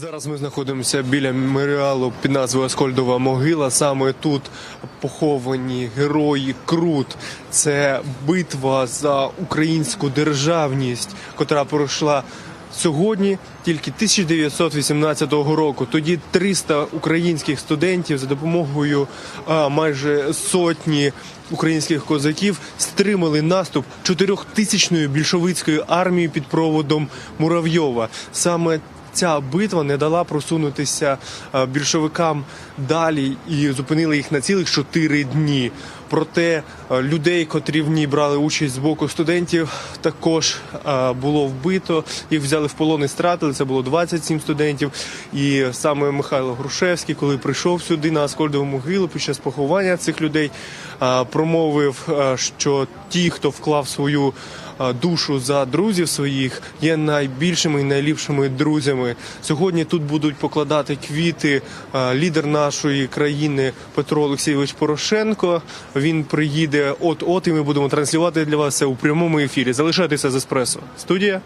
Зараз ми знаходимося біля меморіалу під назвою Аскольдова могила. Саме тут поховані герої Крут. Це битва за українську державність, котра пройшла сьогодні, тільки 1918 року. Тоді 300 українських студентів за допомогою а, майже сотні українських козаків стримали наступ чотирьохтисячної більшовицької армії під проводом Муравйова. Саме ця битва не дала просунутися е, більшовикам далі і зупинила їх на цілих чотири дні. Проте е, людей, котрі в ній брали участь з боку студентів, також е, було вбито. Їх взяли в полон і стратили. Це було 27 студентів. І саме Михайло Грушевський, коли прийшов сюди на Аскольдову могилу під час поховання цих людей, е, промовив, що ті, хто вклав свою душу за друзів своїх, є найбільшими і найліпшими друзями. Сьогодні тут будуть покладати квіти лідер нашої країни Петро Олексійович Порошенко. Він приїде от-от, і ми будемо транслювати для вас це у прямому ефірі. Залишайтеся з еспресо. Студія.